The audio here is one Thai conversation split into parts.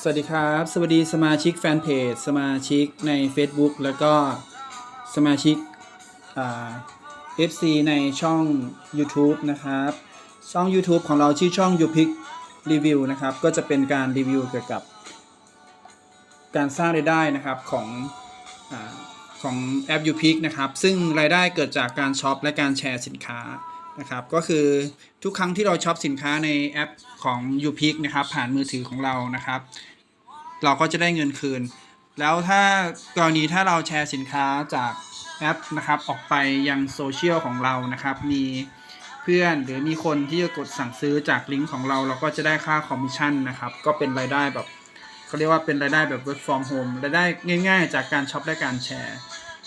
สวัสดีครับ สวัสดีสมาชิกแฟนเพจ สมาชิกใน Facebook แล้วก็สมาชิกเอ่า FC ในช่อง YouTube นะครับ ช่อง YouTube ของเราชื่อช่อง u p i c Review นะครับ ก็จะเป็นการรีวิวเกี่ยวกับ การสร้างรายได้นะครับของอของแอป u p i c นะครับ ซึ่งรายได้เกิดจากการช็อปและการแชร์สินค้า นะครับก็คือทุกครั้งที่เราช็อปสินค้าในแอปของ u p i c นะครับผ่านมือถือของเรานะครับ เราก็จะได้เงินคืน แล้วถ้ากรณีถ้าเราแชร์สินค้าจากแอปนะครับออกไปยังโซเชียลของเรานะครับมีเพื่อนหรือมีคนที่จะกดสั่งซื้อจากลิงก์ของเรา เราก็จะได้ค่าคอมมิชชั่นนะครับก็เป็นรายได้แบบเขาเรียกว่าเป็นรายได้แบบ work from home รายได้ง่าย ๆ จากการช็อปและการแชร์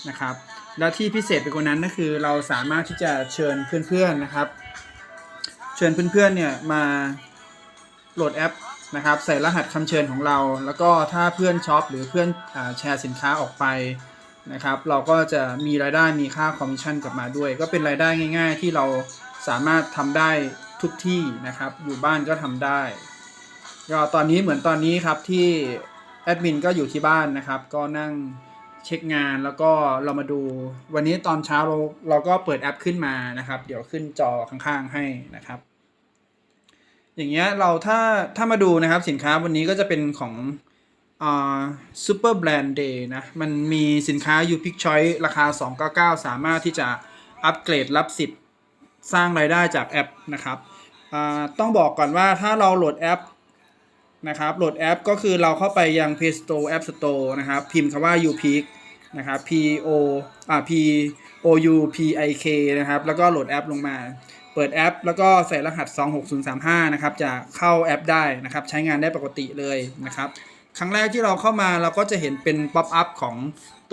นะครับ แล้วที่พิเศษไปกว่านั้นก็คือเราสามารถที่จะเชิญเพื่อนๆนะครับ เชิญเพื่อนๆเนี่ยมาโหลดแอปนะครับ ใส่รหัสคำเชิญของเรา แล้วก็ถ้าเพื่อนช็อปหรือเพื่อนอแชร์สินค้าออกไปนะครับ เราก็จะมีรายได้มีค่าคอมมิชชั่นกลับมาด้วย ก็เป็นรายได้ง่าย ๆ ที่เราสามารถทำได้ทุกที่นะครับ อยู่บ้านก็ทำได้ก็ตอนนี้เหมือนตอนนี้ครับที่แอดมินก็อยู่ที่บ้านนะครับ ก็นั่ง เช็คงานแล้วก็เรามาดูวันนี้ตอนเช้าเราเราก็เปิดแอปขึ้นมานะครับ เดี๋ยวขึ้นจอข้างๆให้นะครับ อย่างเงี้ยเราถ้าถ้ามาดูนะครับสินค้าวันนี้ก็จะเป็นของอ่าซูเปอร์แบรนด์เดย์นะมันมีสินค้า u p i c Choice ราคา 299 สามารถที่จะอัปเกรดรับสิทธิ์สร้างรายได้จากแอปนะครับอ่าต้องบอกก่อนว่าถ้าเราโหลดแอป นะครับโหลดแอปก็คือเราเข้าไปยัง Play Store App Store นะครับพิมพ์คำว่า u p i c นะครับ P O อ่า P O U P I K นะครับแล้วก็โหลดแอปลงมา เปิดแอป แล้วก็ใส่รหัส 26035 นะครับจะเข้าแอปได้นะครับใช้งานได้ปกติเลยนะครับครั้งแรกที่เราเข้ามาเราก็จะเห็นเป็นป๊อปอัพของ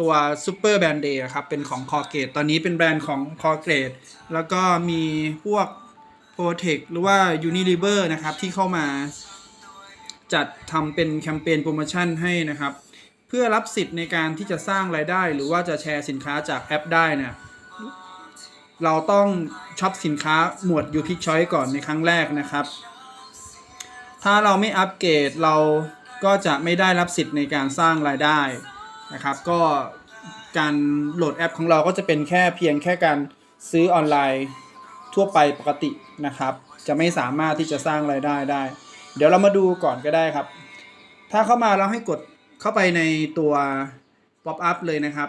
ตัว Super Band Day ครับเป็นของ c o r g a t e ตอนนี้เป็นแบรนด์ของ c o r g a t e แล้วก็มีพวก p r o t e c หรือว่า Unilever นะครับที่เข้ามา จัดทำเป็นแคมเปญโปรโมชั่นให้นะครับ เพื่อรับสิทธิ์ในการที่จะสร้างรายได้ หรือว่าจะแชร์สินค้าจากแอปได้เนี่ยเราต้องช็อปสินค้าหมวด u p i c Choice ก่อนในครั้งแรกนะครับ ถ้าเราไม่อัปเกรดเราก็จะไม่ได้รับสิทธิ์ในการสร้างรายได้นะครับ ก็การโหลดแอปของเราก็จะเป็นแค่เพียงแค่การซื้อออนไลน์ทั่วไปปกตินะครับ จะไม่สามารถที่จะสร้างรายได้ได้ เดี๋ยวเรามาดูก่อนก็ได้ครับ ถ้าเข้ามาเราให้กดเข้าไปในตัว pop up เลยนะครับ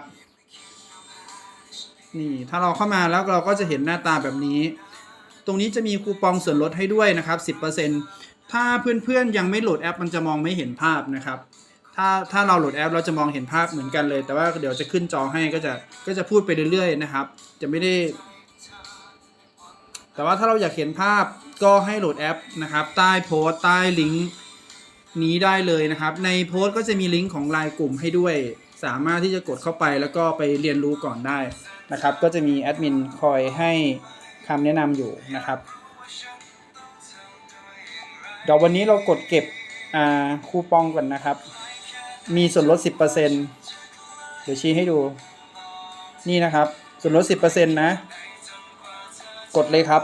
นี่ถ้าเราเข้ามาแล้วเราก็จะเห็นหน้าตาแบบนี้ ตรงนี้จะมีคูปองส่วนลดให้ด้วยนะครับ 10%ถ้าเพื่อนๆยังไม่โหลดแอป มันจะมองไม่เห็นภาพนะครับถ้าถ้าเราโหลดแอปเราจะมองเห็นภาพเหมือนกันเลย แต่ว่าเดี๋ยวจะขึ้นจอให้ก็จะก็จะพูดไปเรื่อยๆนะครับ จะไม่ได้ แต่ว่าถ้าเราอยากเห็นภาพก็ให้โหลดแอปนะครับ ใต้โพสต์ใต้ลิงก์นี้ได้เลยนะครับ ในโพสต์ก็จะมีลิงก์ของไลน์กลุ่มให้ด้วย สามารถที่จะกดเข้าไปแล้วก็ไปเรียนรู้ก่อนได้นะครับ ก็จะมีแอดมินคอยให้คำแนะนำอยู่นะครับเดี๋ยววันนี้เรากดเก็บคูปองก่อนนะครับ มีส่วนลด 10%เดี๋ยวชี้ให้ดู นี่นะครับ ส่วนลด 10%นะ กดเลยครับ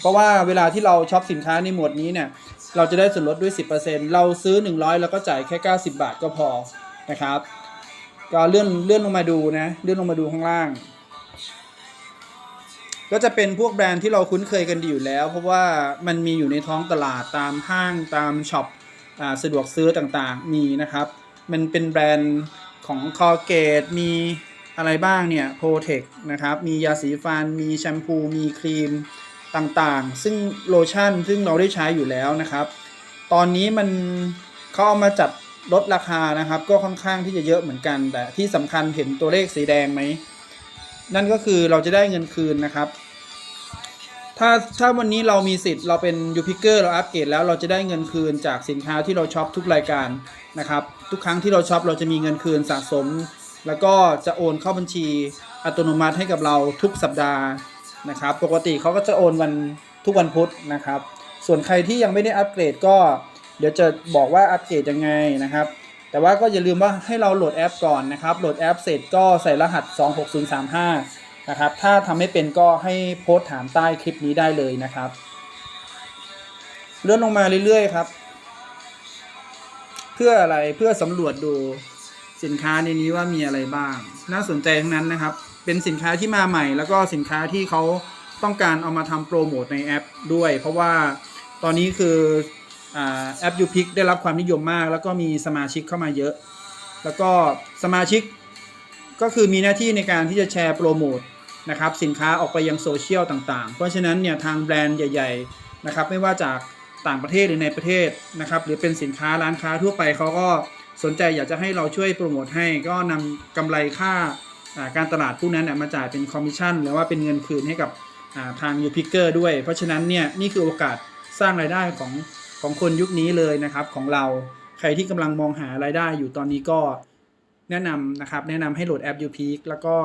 เพราะว่าเวลาที่เราช็อปสินค้าในหมวดนี้เนี่ย เราจะได้ส่วนลดด้วย 10%เราซื้อ 100 แล้วก็จ่ายแค่ 90 บาทก็พอนะครับ ก็เลื่อนเลื่อนลงมาดูนะเลื่อนลงมาดูข้างล่าง ก็จะเป็นพวกแบรนด์ที่เราคุ้นเคยกันดีอยู่แล้ว เพราะว่ามันมีอยู่ในท้องตลาดตามห้างตามช็อปอ่าสะดวกซื้อต่างๆมีนะครับ มันเป็นแบรนด์ของ c o l g a t e มี อะไรบ้างเนี่ย Protect นะครับมียาสีฟัน มีแชมพู มีครีมต่างๆ ซึ่งโลชั่นซึ่งเราได้ใช้อยู่แล้วนะครับ ตอนนี้มันเขาเอามาจัดลดราคานะครับ ก็ค่อนข้างที่จะเยอะเหมือนกัน แต่ที่สำคัญเห็นตัวเลขสีแดงไหม นั่นก็คือเราจะได้เงินคืนนะครับ ถ้าถ้าวันนี้เรามีสิทธิ์เราเป็นยูพิเกอร์เราอัปเกรดแล้วเราจะได้เงินคืนจากสินค้าที่เราช็อปทุกรายการนะครับ ทุกครั้งที่เราช็อปเราจะมีเงินคืนสะสม แล้วก็จะโอนเข้าบัญชีอัตโนมัติให้กับเราทุกสัปดาห์นะครับ ปกติเขาก็จะโอนวันทุกวันพุธนะครับ ส่วนใครที่ยังไม่ได้อัปเกรดก็เดี๋ยวจะบอกว่าอัปเกรดยังไงนะครับ แต่ว่าก็อย่าลืมว่าให้เราโหลดแอปก่อนนะครับ โหลดแอปเสร็จก็ใส่รหัส 26035 นะครับ ถ้าทำไม่เป็นก็ให้โพสต์ถามใต้คลิปนี้ได้เลยนะครับ เลื่อนลงมาเรื่อยๆครับ เพื่ออะไร เพื่อสำรวจดู สินค้าในนี้ว่ามีอะไรบ้าง น่าสนใจทั้งนั้นนะครับ เป็นสินค้าที่มาใหม่ แล้วก็สินค้าที่เขาต้องการเอามาทำโปรโมทในแอปด้วย เพราะว่าตอนนี้คืออแอป u p i c ได้รับความนิยมมาก แล้วก็มีสมาชิกเข้ามาเยอะ แล้วก็สมาชิกก็คือมีหน้าที่ในการที่จะแชร์โปรโมทนะครับสินค้าออกไปยังโซเชียลต่างๆ เพราะฉะนั้นเนี่ยทางแบรนด์ใหญ่ๆนะครับไม่ว่าจากต่างประเทศหรือในประเทศนะครับหรือเป็นสินค้าร้านค้าทั่วไปเขาก็ สนใจอยากจะให้เราช่วยโปรโมทให้ก็นำกำไรค่าการตลาดพวกนั้นมาจ่ายเป็นคอมมิชชั่นหรือว่าเป็นเงินคืนให้กับทางยูพิกเกอร์ด้วย เพราะฉะนั้นเนี่ยนี่คือโอกาสสร้างรายได้ของของคนยุคนี้เลยนะครับของเราใครที่กำลังมองหารายได้อยู่ตอนนี้ก็แนะนำนะครับแนะนำให้โหลดแอป u p e a k แล้วก็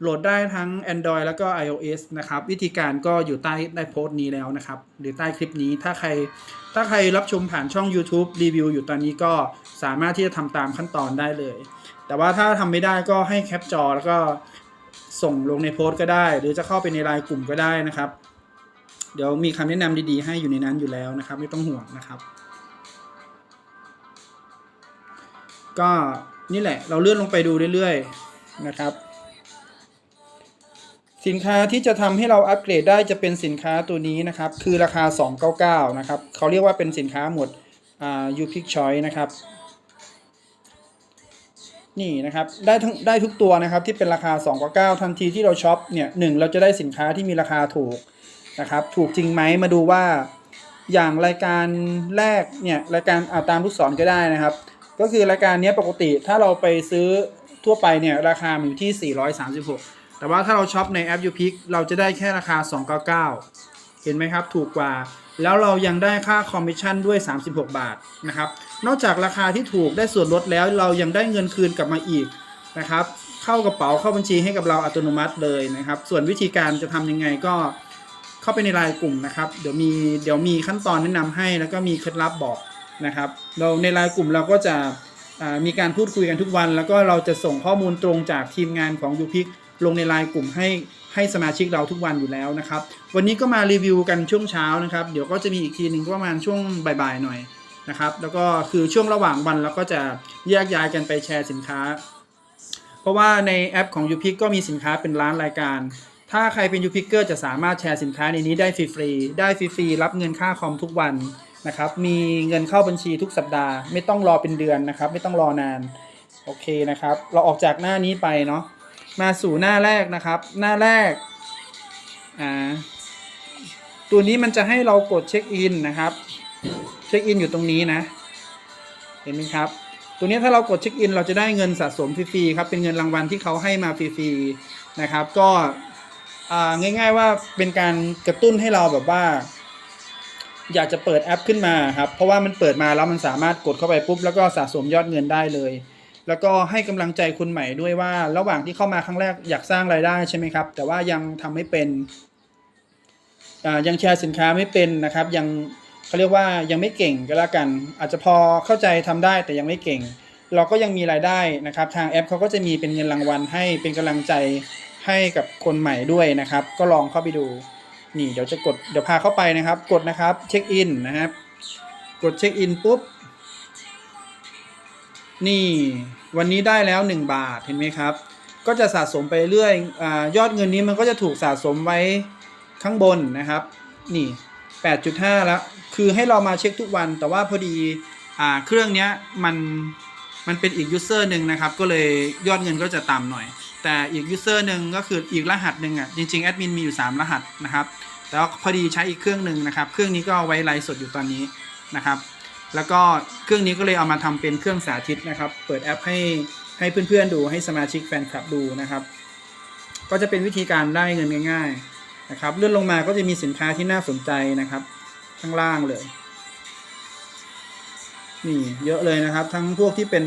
โหลดได้ทั้ง Android แล้วก็ iOS นะครับ วิธีการก็อยู่ใต้ใต้โพสต์นี้แล้วนะครับ หรือใต้คลิปนี้ถ้าใคร ถ้าใครรับชมผ่านช่อง YouTube รีวิวอยู่ตอนนี้ก็สามารถที่จะทำตามขั้นตอนได้เลย แต่ว่าถ้าทำไม่ได้ก็ให้แคปจอแล้วก็ส่งลงในโพสต์ก็ได้ หรือจะเข้าไปในไลน์กลุ่มก็ได้นะครับ เดี๋ยวมีคำแนะนำดีๆ ให้อยู่ในนั้นอยู่แล้วนะครับ ไม่ต้องห่วงนะครับ ก็นี่แหละเราเลื่อนลงไปดูเรื่อยๆนะครับ สินค้าที่จะทำให้เราอัปเกรดได้จะเป็นสินค้าตัวนี้นะครับ คือราคา 299 นะครับเขาเรียกว่าเป็นสินค้าหมวดอ่า u p i c Choice นะครับ นี่นะครับได้ทั้งได้ทุกตัวนะครับที่เป็นราคา 299 ทันทีที่เราช็อปเนี่ยหนึ่งเราจะได้สินค้าที่มีราคาถูกนะครับ ถูกจริงไหมมาดูว่า อย่างรายการแรกเนี่ยรายการเอาตามลูกศรก็ได้นะครับ ก็คือรายการนี้ปกติถ้าเราไปซื้อทั่วไปเนี่ยราคาอยู่ที่ 436 แต่ว่าถ้าเราช็อปในแอป u p i c เราจะได้แค่ราคา 299 เห็นไหมครับ ถูกกว่า แล้วเรายังได้ค่าคอมมิชชั่นด้วย 36 บาทนะครับ นอกจากราคาที่ถูกได้ส่วนลดแล้ว เรายังได้เงินคืนกลับมาอีกนะครับ เข้ากระเป๋าเข้าบัญชีให้กับเราอัตโนมัติเลยนะครับ ส่วนวิธีการจะทำยังไงก็เข้าไปในไลน์กลุ่มนะครับ เดี๋ยวมีเดี๋ยวมีขั้นตอนแนะนำให้ แล้วก็มีเคล็ดลับบอกนะครับ เราในไลน์กลุ่มเราก็จะมีการพูดคุยกันทุกวัน แล้วก็เราจะส่งข้อมูลตรงจากทีมงานของยูพิก ลงในไลน์กลุ่มให้ให้สมาชิกเราทุกวันอยู่แล้วนะครับ วันนี้ก็มารีวิวกันช่วงเช้านะครับ เดี๋ยวก็จะมีอีกทีหนึ่งประมาณช่วงบ่ายๆหน่อยนะครับ แล้วก็คือช่วงระหว่างวันเราก็จะแยกย้ายกันไปแชร์สินค้า เพราะว่าในแอปของ u p i c ก็มีสินค้าเป็นล้านรายการ ถ้าใครเป็น u p i c เกอร์จะสามารถแชร์สินค้าในนี้ได้ฟรีๆได้ฟรีๆรับเงินค่าคอมทุกวันนะครับ มีเงินเข้าบัญชีทุกสัปดาห์ ไม่ต้องรอเป็นเดือนนะครับ ไม่ต้องรอนาน โอเคนะครับ เราออกจากหน้านี้ไปเนาะ มาสู่หน้าแรกนะครับ หน้าแรกอ่าตัวนี้มันจะให้เรากดเช็คอินนะครับ เช็คอินอยู่ตรงนี้นะ เห็นไหมครับ ตัวนี้ถ้าเรากดเช็คอินเราจะได้เงินสะสมฟรีๆครับ เป็นเงินรางวัลที่เขาให้มาฟรีๆนะครับ ก็อ่าง่าย ๆว่าเป็นการกระตุ้นให้เราแบบว่า อยากจะเปิดแอปขึ้นมาครับ เพราะว่ามันเปิดมาแล้วมันสามารถกดเข้าไปปุ๊บแล้วก็สะสมยอดเงินได้เลย แล้วก็ให้กำลังใจคนใหม่ด้วยว่า ระหว่างที่เข้ามาครั้งแรกอยากสร้างรายได้ใช่ไหมครับ แต่ว่ายังทำไม่เป็นยังแชร์สินค้าไม่เป็นนะครับ ยังเขาเรียกว่ายังไม่เก่งก็แล้วกัน อาจจะพอเข้าใจทำได้แต่ยังไม่เก่ง เราก็ยังมีรายได้นะครับ ทางแอปเขาก็จะมีเป็นเงินรางวัลให้เป็นกำลังใจให้กับคนใหม่ด้วยนะครับ ก็ลองเข้าไปดูนี่เดี๋ยวจะกดเดี๋ยวพาเข้าไปนะครับ กดนะครับเช็คอินนะครับ กดเช็คอินปุ๊บ นี่ วันนี้ได้แล้ว 1 บาทเห็นไหมครับ ก็จะสะสมไปเรื่อยอายอดเงินนี้มันก็จะถูกสะสมไว้ข้างบนนะครับ นี่ 8.5 แล้ว คือให้เรามาเช็คทุกวัน แต่ว่าพอดีอ่าเครื่องนี้มันมันเป็นอีกยูเซอร์หนึ่งนะครับ ก็เลยยอดเงินก็จะต่ำหน่อย แต่อีกยูเซอร์หนึ่งก็คืออีกรหัสหนึ่งอะจริงๆแอดมินมีอยู่ 3 รหัสนะครับแต่ว่าพอดีใช้อีกเครื่องหนึ่งนะครับ เครื่องนี้ก็เอาไว้ไลฟ์สดอยู่ตอนนี้นะครับ แล้วก็เครื่องนี้ก็เลยเอามาทำเป็นเครื่องสาธิตนะครับ เปิดแอปให้ให้เพื่อนๆดูให้สมาชิกแฟนคลับดูนะครับ ก็จะเป็นวิธีการได้เงินง่ายๆนะครับ เลื่อนลงมาก็จะมีสินค้าที่น่าสนใจนะครับ ข้างล่างเลย นี่เยอะเลยนะครับ ทั้งพวกที่เป็น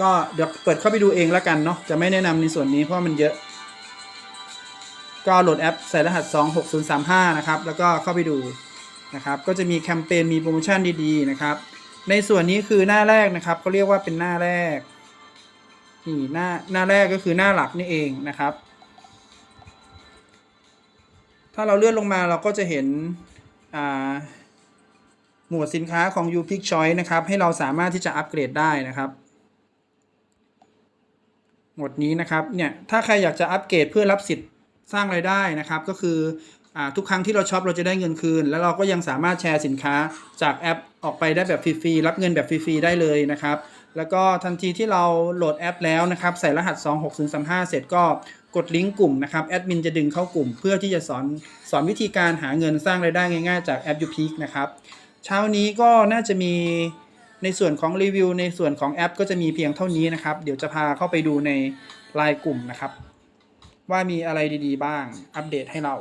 ก็เดี๋ยวเปิดเข้าไปดูเองแล้วกันเนาะจะไม่แนะนำในส่วนนี้เพราะมันเยอะ ก็โหลดแอปใส่รหัส 26035 นะครับ แล้วก็เข้าไปดู นะครับก็จะมีแคมเปญมีโปรโมชั่นดีๆนะครับในส่วนนี้คือหน้าแรกนะครับเขาเรียกว่าเป็นหน้าแรกนี่หน้าหน้าแรกก็คือหน้าหลักนี่เองนะครับ ถ้าเราเลื่อนลงมาเราก็จะเห็นหมวดสินค้าของ u p i c Choice นะครับ ให้เราสามารถที่จะอัปเกรดได้นะครับ หมวดนี้นะครับเนี่ยถ้าใครอยากจะอัปเกรดเพื่อรับสิทธิ์สร้างรายได้นะครับ ก็คือ ทุกครั้งที่เราช็อปเราจะได้เงินคืน แล้วเราก็ยังสามารถแชร์สินค้าจากแอปออกไปได้แบบฟรีๆรับเงินแบบฟรีๆได้เลยนะครับ แล้วก็ทันทีที่เราโหลดแอปแล้วนะครับ ใส่รหัส 26035 เสร็จก็กดลิงก์กลุ่มนะครับแอดมินจะดึงเข้ากลุ่ม เพื่อที่จะสอนสอนวิธีการหาเงินสร้างรายได้ง่าย ๆ จากแอป u p e a k นะครับเช้านี้ก็น่าจะมีในส่วนของรีวิวในส่วนของแอป ก็จะมีเพียงเท่านี้นะครับ เดี๋ยวจะพาเข้าไปดูในไลน์กลุ่มนะครับ ว่ามีอะไรดีๆ บ้างอัปเดตให้เรา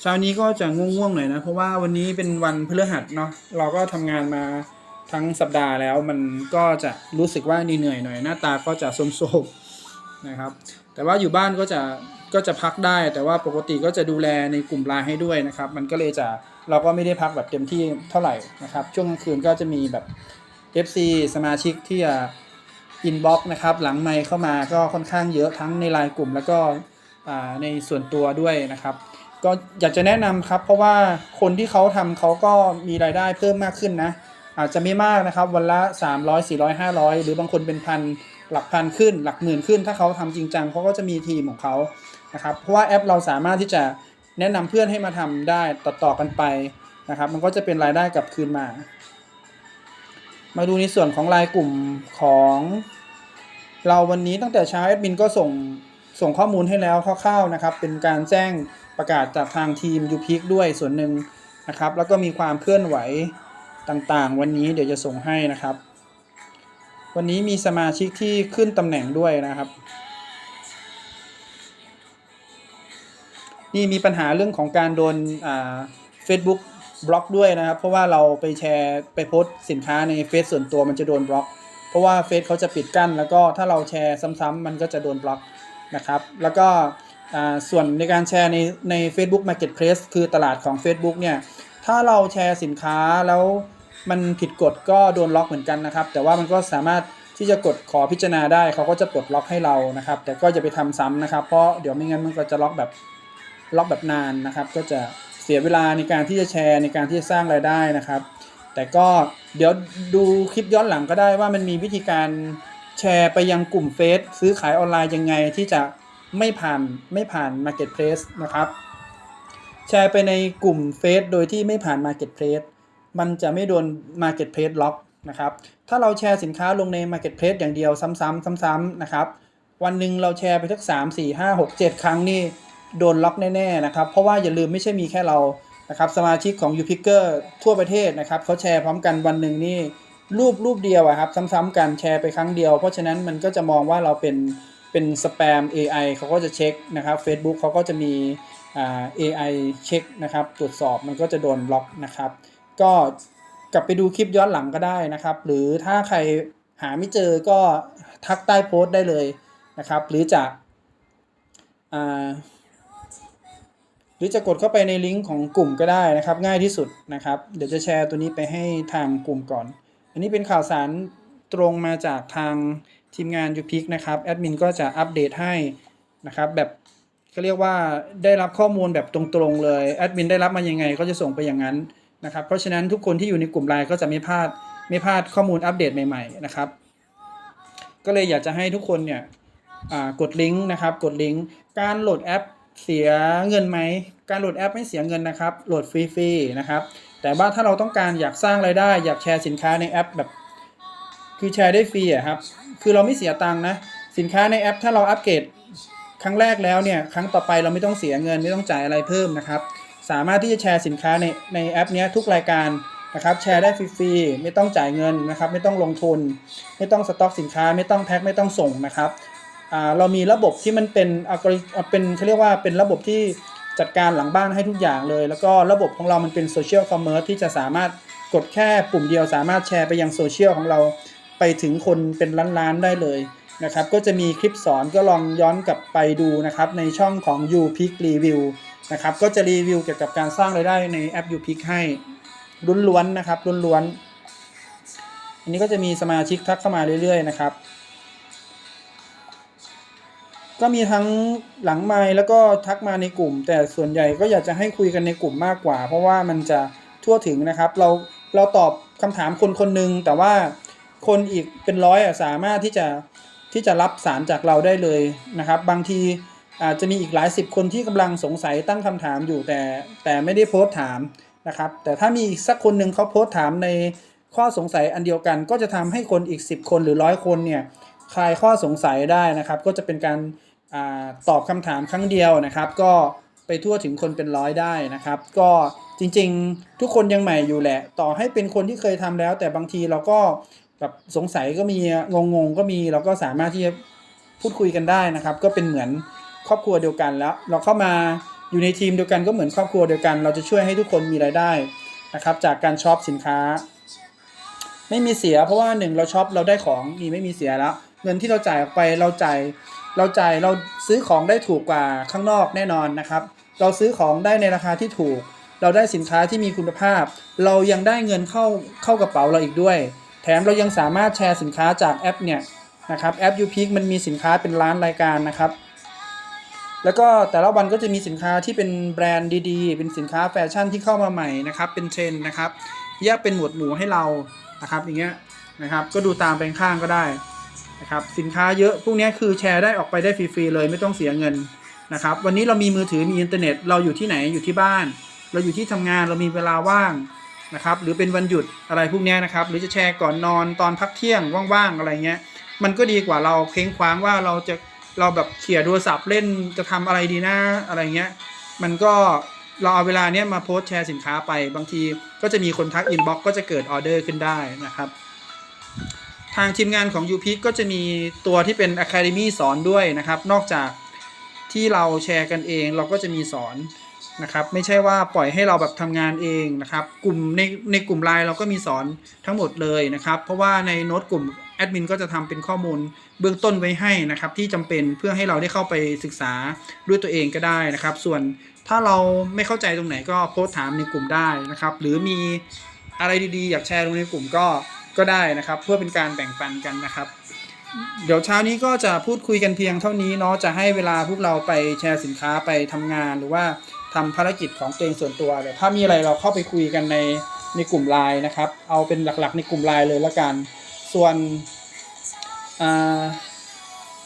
เช้านี้ก็จะง่วงๆหน่อยนะ เพราะว่าวันนี้เป็นวันพฤหัสเนาะเราก็ทำงานมาทั้งสัปดาห์แล้วมันก็จะรู้สึกว่าเหนื่อยหน่อยหน้าตาก็จะโทมๆนะครับ แต่ว่าอยู่บ้านก็จะก็จะพักได้ แต่ว่าปกติก็จะดูแลในกลุ่มไลน์ให้ด้วยนะครับ มันก็เลยจะเราก็ไม่ได้พักแบบเต็มที่เท่าไหร่นะครับ ช่วงกลางคืนก็จะมีแบบ FC สมาชิกที่จะอินบ็อกนะครับ หลังไมค์เข้ามาก็ค่อนข้างเยอะทั้งในไลน์กลุ่ม แล้วก็ในส่วนตัวด้วยนะครับ ก็อยากจะแนะนำครับ เพราะว่าคนที่เขาทำเขาก็มีรายได้เพิ่มมากขึ้นนะ อาจจะไม่มากนะครับ วันละ 300 400 500 หรือบางคนเป็นพันหลักพันขึ้น หลักหมื่นขึ้น ถ้าเขาทำจริงจังเขาก็จะมีทีมของเขานะครับเพราะว่าแอปเราสามารถที่จะแนะนำเพื่อนให้มาทำได้ต่อๆกันไปนะครับ มันก็จะเป็นรายได้กลับคืนมา มาดูในส่วนของรายกลุ่มของเราวันนี้ตั้งแต่เช้าแอดมินก็ส่ง ส่งข้อมูลให้แล้วคร่าวๆนะครับ เป็นการแจ้งประกาศจากทางทีมยูพิกด้วยส่วนหนึ่งนะครับ แล้วก็มีความเคลื่อนไหวต่างๆ วันนี้เดี๋ยวจะส่งให้นะครับ วันนี้มีสมาชิกที่ขึ้นตำแหน่งด้วยนะครับ นี่มีปัญหาเรื่องของการโดนอ่า Facebook บล็อกด้วยนะครับ เพราะว่าเราไปแชร์ไปโพสต์สินค้าในเฟซส่วนตัวมันจะโดนบล็อก เพราะว่าเฟซเขาจะปิดกั้น แล้วก็ถ้าเราแชร์ซ้ำๆมันก็จะโดนบล็อก นะครับ แล้วก็ส่วนในการแชร์ในใน Facebook Marketplace คือตลาดของ Facebook เนี่ย ถ้าเราแชร์สินค้าแล้วมันผิดกฎก็โดนล็อกเหมือนกันนะครับ แต่ว่ามันก็สามารถที่จะกดขอพิจารณาได้เขาก็จะปลดล็อกให้เรานะครับ แต่ก็จะไปทำซ้ำนะครับ เพราะเดี๋ยวไม่งั้นมันก็จะล็อกแบบล็อกแบบนานนะครับ ก็จะเสียเวลาในการที่จะแชร์ในการที่จะสร้างรายได้นะครับ แต่ก็เดี๋ยวดูคลิปย้อนหลังก็ได้ว่ามันมีวิธีการ แชร์ไปยังกลุ่มเฟซซื้อขายออนไลน์ยังไงที่จะไม่ผ่านไม่ผ่าน Marketplace นะครับ แชร์ไปในกลุ่มเฟซโดยที่ไม่ผ่าน Marketplace มันจะไม่โดน Marketplace ล็อกนะครับถ้าเราแชร์สินค้าลงใน Marketplace อย่างเดียวซ้ำๆซ้ำๆนะครับ วันหนึ่งเราแชร์ไปทัก 3 4 5 6 7 ครั้งนี่โดนล็อกแน่ๆนะครับ เพราะว่าอย่าลืมไม่ใช่มีแค่เรานะครับสมาชิกของ u p i c k e r ทั่วประเทศนะครับเขาแชร์พร้อมกันวันหนึ่งนี่ รูปรูปเดียวอะครับซ้ำๆกันแชร์ไปครั้งเดียว เพราะฉะนั้นมันก็จะมองว่าเราเป็นเป็นสแปม AI เขาก็จะเช็คนะครับ Facebook เขาก็จะมีอ่า AI เช็คนะครับ ตรวจสอบมันก็จะโดนล็อกนะครับ ก็กลับไปดูคลิปย้อนหลังก็ได้นะครับ หรือถ้าใครหาไม่เจอก็ทักใต้โพสต์ได้เลยนะครับ หรือจะหรือจะกดเข้าไปในลิงก์ของกลุ่มก็ได้นะครับ ง่ายที่สุดนะครับ เดี๋ยวจะแชร์ตัวนี้ไปให้ทางกลุ่มก่อน นนี้เป็นข่าวสารตรงมาจากทางทีมงานยูพิกนะครับแอดมินก็จะอัปเดตให้นะครับแบบก็เรียกว่าได้รับข้อมูลแบบตรงๆเลยแอดมินได้รับมายังไงก็จะส่งไปอย่างนั้นนะครับเพราะฉะนั้นทุกคนที่อยู่ในกลุ่มไลน์ก็จะไม่พลาดไม่พลาดข้อมูลอัปเดตใหม่ๆนะครับ ก็เลยอยากจะให้ทุกคนเนี่ยกดลิงก์นะครับกดลิงก์การโหลดแอปเสียเงินไหมการโหลดแอปไม่เสียเงินนะครับโหลดฟรีๆนะครับ แต่ว่าถ้าเราต้องการอยากสร้างรายได้ อยากแชร์สินค้าในแอปแบบ คือแชร์ได้ฟรีอะครับ คือเราไม่เสียตังค์นะ สินค้าในแอป ถ้าเราอัปเกรดครั้งแรกแล้วเนี่ย ครั้งต่อไปเราไม่ต้องเสียเงินไม่ต้องจ่ายอะไรเพิ่มนะครับ สามารถที่จะแชร์สินค้าในในแอปนี้ทุกรายการนะครับ แชร์ได้ฟรีๆไม่ต้องจ่ายเงินนะครับ ไม่ต้องลงทุน ไม่ต้องสต็อกสินค้า ไม่ต้องแพ็คไม่ต้องส่งนะครับอ่าเรามีระบบที่มันเป็นอัลกอริเป็นเขาเรียกว่าเป็นระบบที่ จัดการหลังบ้านให้ทุกอย่างเลย แล้วก็ระบบของเรามันเป็นโซเชียลคอมเมอร์ที่จะสามารถกดแค่ปุ่มเดียวสามารถแชร์ไปยังโซเชียลของเราไปถึงคนเป็นล้านๆได้เลยนะครับ ก็จะมีคลิปสอนก็ลองย้อนกลับไปดูนะครับ ในช่องของ u p i c Review นะครับ ก็จะรีวิวเกี่ยวกับการสร้างรายได้ในแอป u p i c ให้ล้วนๆนะครับล้วนๆอันนี้ก็จะมีสมาชิกทักเข้ามาเรื่อยๆนะครับ ก็มีทั้งหลังไมค์แล้วก็ทักมาในกลุ่ม แต่ส่วนใหญ่ก็อยากจะให้คุยกันในกลุ่มมากกว่า เพราะว่ามันจะทั่วถึงนะครับ เราเราตอบคำถามคนคนหนึ่งแต่ว่าคนอีกเป็นร้อยอะสามารถที่จะที่จะรับสารจากเราได้เลยนะครับ บางทีอาจจะมีอีกหลายสิบคนที่กำลังสงสัยตั้งคำถามอยู่แต่แต่ไม่ได้โพสต์ถามนะครับ แต่ถ้ามีอีกสักคนหนึ่งเขาโพสต์ถามในข้อสงสัยอันเดียวกัน ก็จะทำให้คนอีก 10 คนหรือร้อยคนเนี่ยคลายข้อสงสัยได้นะครับ ก็จะเป็นการ ตอบคำถามครั้งเดียวนะครับ ก็ไปทั่วถึงคนเป็นร้อยได้นะครับ ก็จริงๆทุกคนยังใหม่อยู่แหละ ต่อให้เป็นคนที่เคยทำแล้ว แต่บางทีเราก็แบบสงสัยก็มีงงๆก็มีเราก็สามารถที่จะพูดคุยกันได้นะครับ ก็เป็นเหมือนครอบครัวเดียวกันแล้ว เราเข้ามาอยู่ในทีมเดียวกันก็เหมือนครอบครัวเดียวกัน เราจะช่วยให้ทุกคนมีรายได้นะครับ จากการช็อปสินค้า ไม่มีเสีย เพราะว่าหนึ่งเราช็อปเราได้ของมีไม่มีเสียแล้ว เงินที่เราจ่ายออกไปเราจ่าย เราจ่ายเราซื้อของได้ถูกกว่าข้างนอกแน่นอนนะครับ เราซื้อของได้ในราคาที่ถูก เราได้สินค้าที่มีคุณภาพ เรายังได้เงินเข้าเข้ากระเป๋าเราอีกด้วย แถมเรายังสามารถแชร์สินค้าจากแอปเนี่ยนะครับแอป u p e a k มันมีสินค้าเป็นล้านรายการนะครับ แล้วก็แต่ละวันก็จะมีสินค้าที่เป็นแบรนด์ดีๆ เป็นสินค้าแฟชั่นที่เข้ามาใหม่นะครับ เป็นเทรนด์นะครับ แยกเป็นหมวดหมู่ให้เรานะครับอย่างเงี้ยนะครับ ก็ดูตามไปข้างก็ได้ นะครับสินค้าเยอะพวกนี้คือแชร์ได้ออกไปได้ฟรีๆเลยไม่ต้องเสียเงินนะครับวันนี้เรามีมือถือมีอินเทอร์เน็ต เราอยู่ที่ไหนอยู่ที่บ้าน เราอยู่ที่ทำงานเรามีเวลาว่างนะครับหรือเป็นวันหยุดอะไรพวกนี้นะครับหรือจะแชร์ก่อนนอนตอนพักเที่ยงว่างๆอะไรเงี้ยมันก็ดีกว่าเราเค้งคว้างว่าเราจะเราแบบเขี่ยโทรศัพท์เล่นจะทำอะไรดีนะอะไรเงี้ยมันก็เราเอาเวลาเนี้ยมาโพสแชร์สินค้าไป บางทีก็จะมีคนทักอินบ็อกก็จะเกิดออเดอร์ขึ้นได้นะครับ ทางทีมงานของ u p ก็จะมีตัวที่เป็น Academy สอนด้วยนะครับ นอกจากที่เราแชร์กันเองเราก็จะมีสอนนะครับ ไม่ใช่ว่าปล่อยให้เราแบบทำงานเองนะครับ กลุ่มในในกลุ่มไลน์เราก็มีสอนทั้งหมดเลยนะครับ เพราะว่าในโน้ตกลุ่มแอดมินก็จะทำเป็นข้อมูลเบื้องต้นไว้ให้นะครับ ที่จำเป็นเพื่อให้เราได้เข้าไปศึกษาด้วยตัวเองก็ได้นะครับ ส่วนถ้าเราไม่เข้าใจตรงไหนก็โพสต์ถามในกลุ่มได้นะครับ หรือมีอะไรดีๆ อยากแชร์ลงในกลุ่มก็ ก็ได้นะครับ เพื่อเป็นการแบ่งปันกันนะครับ เดี๋ยวเช้านี้ก็จะพูดคุยกันเพียงเท่านี้เนาะจะให้เวลาพวกเราไปแชร์สินค้าไปทำงานหรือว่าทำภารกิจของตัวเองส่วนตัวเดี๋ยวถ้ามีอะไรเราเข้าไปคุยกันในในกลุ่มไลน์นะครับ เอาเป็นหลักๆ ในกลุ่มไลน์เลยละกัน ส่วน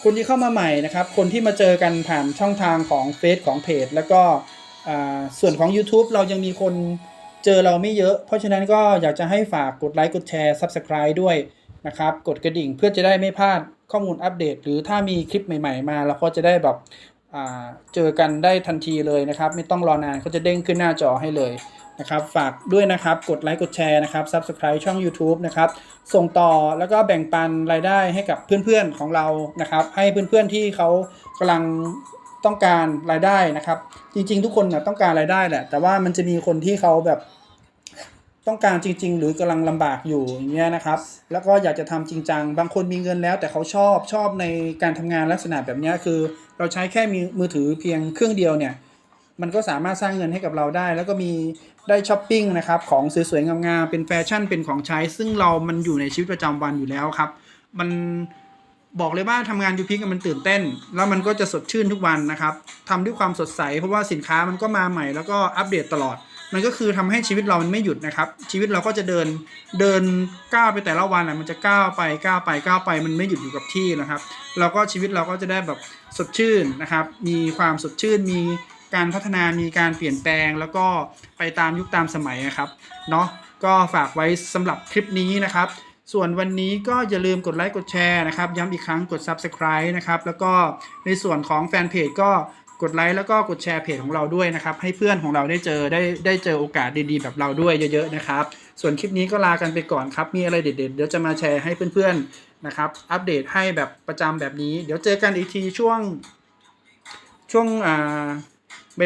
คนที่เข้ามาใหม่นะครับ คนที่มาเจอกันผ่านช่องทางของเฟซของเพจ แล้วก็ส่วนของ YouTube เรายังมีคน เจอเราไม่เยอะ เพราะฉะนั้นก็อยากจะให้ฝากกดไลค์กดแชร์ Subscribe ด้วยนะครับ กดกระดิ่งเพื่อจะได้ไม่พลาดข้อมูลอัปเดต หรือถ้ามีคลิปใหม่ ๆ มาเราก็จะได้แบบเจอกันได้ทันทีเลยนะครับ ไม่ต้องรอนานเขาจะเด้งขึ้นหน้าจอให้เลยนะครับ ฝากด้วยนะครับ กดไลค์กดแชร์นะครับ Subscribe ช่อง YouTube นะครับ ส่งต่อแล้วก็แบ่งปันรายได้ให้กับเพื่อนๆของเรานะครับ ให้เพื่อนๆที่เขากำลัง ต้องการรายได้นะครับ จริง ๆ ทุกคนนะต้องการรายได้แหละแต่ว่ามันจะมีคนที่เขาแบบต้องการจริง ๆ หรือกำลังลำบากอยู่อย่างเงี้ยนะครับ แล้วก็อยากจะทำจริงจังบางคนมีเงินแล้ว แต่เขาชอบชอบในการทำงานลักษณะแบบเนี้ยคือ เราใช้แค่มีมือถือเพียงเครื่องเดียวเนี่ย มันก็สามารถสร้างเงินให้กับเราได้ แล้วก็มีได้ช้อปปิ้งนะครับของสวยๆงามๆเป็นแฟชั่นเป็นของใช้ ซึ่งเรามันอยู่ในชีวิตประจำวันอยู่แล้วครับ มัน บอกเลยว่าทำงานยูพิกมันตื่นเต้น แล้วมันก็จะสดชื่นทุกวันนะครับทำด้วยความสดใส เพราะว่าสินค้ามันก็มาใหม่แล้วก็อัปเดตตลอด มันก็คือทำให้ชีวิตเรามันไม่หยุดนะครับ ชีวิตเราก็จะเดินเดินก้าวไปแต่ละวันอะมันจะก้าวไปก้าวไปก้าวไป มันไม่หยุดอยู่กับที่นะครับ เราก็ชีวิตเราก็จะได้แบบสดชื่นนะครับ มีความสดชื่นมีการพัฒนามีการเปลี่ยนแปลงแล้วก็ไปตามยุคตามสมัยนะครับเนาะก็ฝากไว้สำหรับคลิปนี้นะครับ ส่วนวันนี้ก็อย่าลืมกดไลค์กดแชร์นะครับ ย้ำอีกครั้งกด Subscribe นะครับ แล้วก็ในส่วนของแฟนเพจก็กดไลค์แล้วก็กดแชร์เพจของเราด้วยนะครับ ให้เพื่อนของเราได้เจอได้ได้เจอโอกาสดีๆ แบบเราด้วยเยอะๆนะครับ ส่วนคลิปนี้ก็ลากันไปก่อนครับ มีอะไรเด็ดๆ เดี๋ยวจะมาแชร์ให้เพื่อนๆนะครับ อัปเดตให้แบบประจำแบบนี้ เดี๋ยวเจอกันอีกทีช่วงช่วงอ่า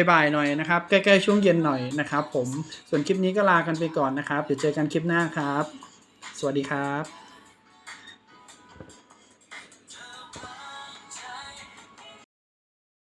บ่ายๆหน่อยนะครับ ใกล้ๆช่วงเย็นหน่อยนะครับ ผมส่วนคลิปนี้ก็ลากันไปก่อนนะครับ เดี๋ยวเจอกันคลิปหน้าครับ สวัสดีครับ